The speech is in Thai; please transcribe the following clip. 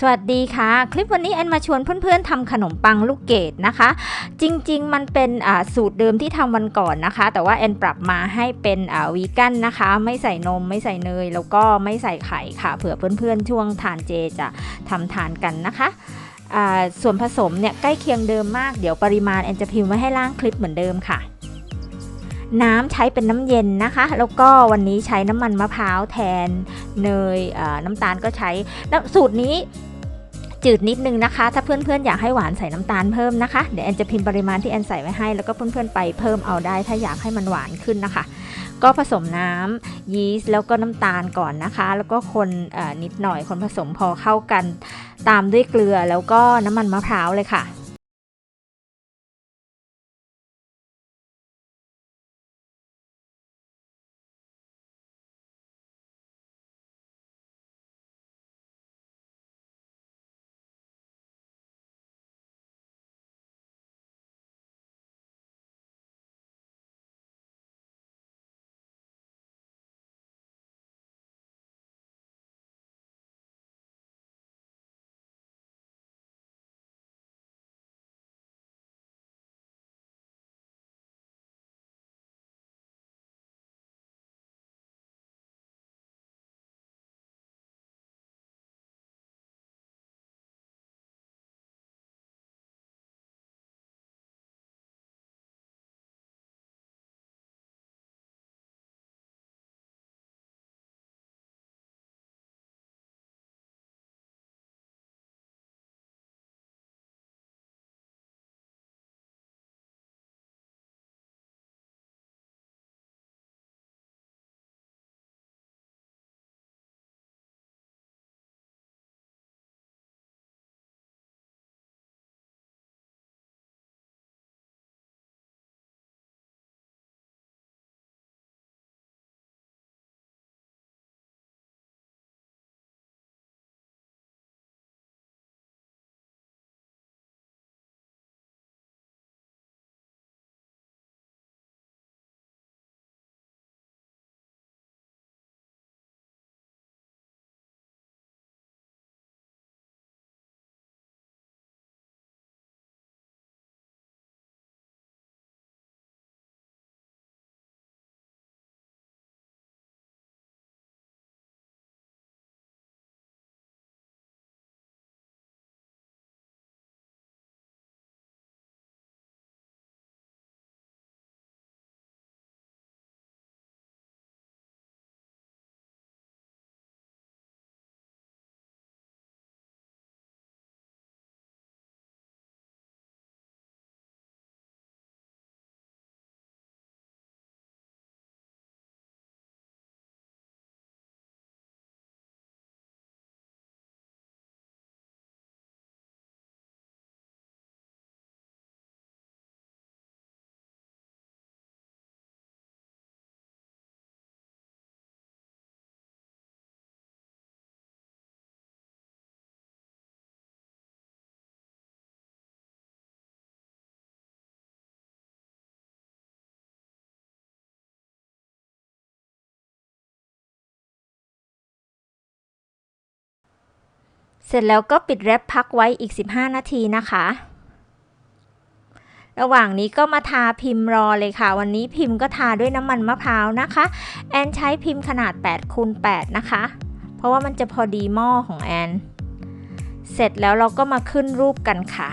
สวัสดีค่ะ คลิปวันนี้แอนมาชวนเพื่อนๆทำขนมปังลูกเกดนะคะ จริงๆ มันเป็นสูตรเดิมที่ทำวันก่อนนะคะ แต่ว่าแอนปรับมาให้เป็นวีแกันนะคะ ไม่ใส่นมไม่ใส่เนย แล้วก็ไม่ใส่ไข่ค่ะ เผื่อเพื่อนๆ ช่วงทานเจจะทำทานกันนะคะส่วนผสมเนี่ยใกล้เคียงเดิมมากเดี๋ยวปริมาณแอนจะพิมพ์ไว้ให้ล่างคลิปเหมือนเดิมค่ะ น้ำใช้เป็นน้ำเย็นนะคะ แล้วก็วันนี้ใช้น้ำมันมะพร้าวแทนเนยน้ำตาลก็ใช้สูตรนี้ จืดนิดนึงนะคะ ถ้าเพื่อนๆอยากให้หวานใส่น้ำตาลเพิ่มนะคะเดี๋ยวแอนจะพิมพ์ปริมาณที่แอนใส่ไว้ให้ แล้วก็เพื่อนๆไปเพิ่มเอาได้ ถ้าอยากให้มันหวานขึ้นนะคะ ก็ผสมน้ำยีสต์แล้วก็น้ำตาลก่อนนะคะ แล้วก็คนนิดหน่อยคนผสมพอเข้ากัน ตามด้วยเกลือแล้วก็น้ำมันมะพร้าวเลยค่ะ เสร็จแล้วก็ปิดแรปพักไว้อีก 15 นาทีนะคะ ระหว่างนี้ก็มาทาพิมพ์รอเลยค่ะ วันนี้พิมพ์ก็ทาด้วยน้ำมันมะพร้าวนะคะ แอนใช้พิมพ์ขนาด8คูณ8นะคะ เพราะว่ามันจะพอดีหม้อของแอน เสร็จแล้วเราก็มาขึ้นรูปกันค่ะ